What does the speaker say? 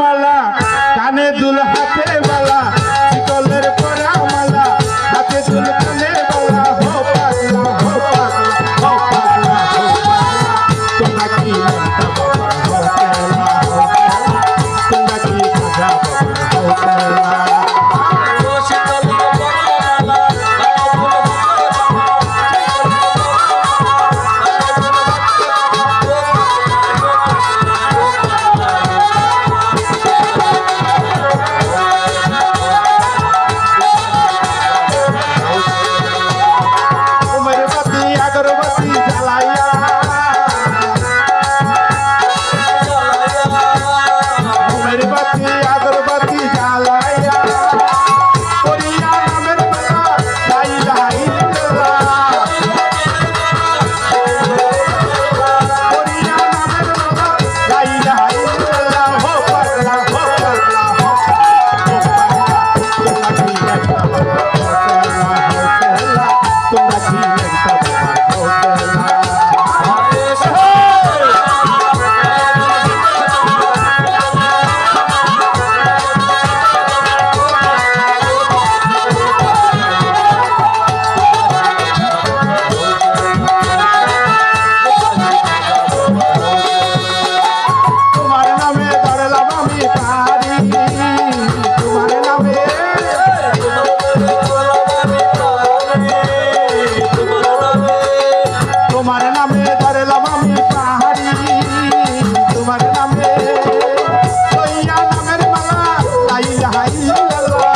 মালা কানে দুল হাতে বালা। হাই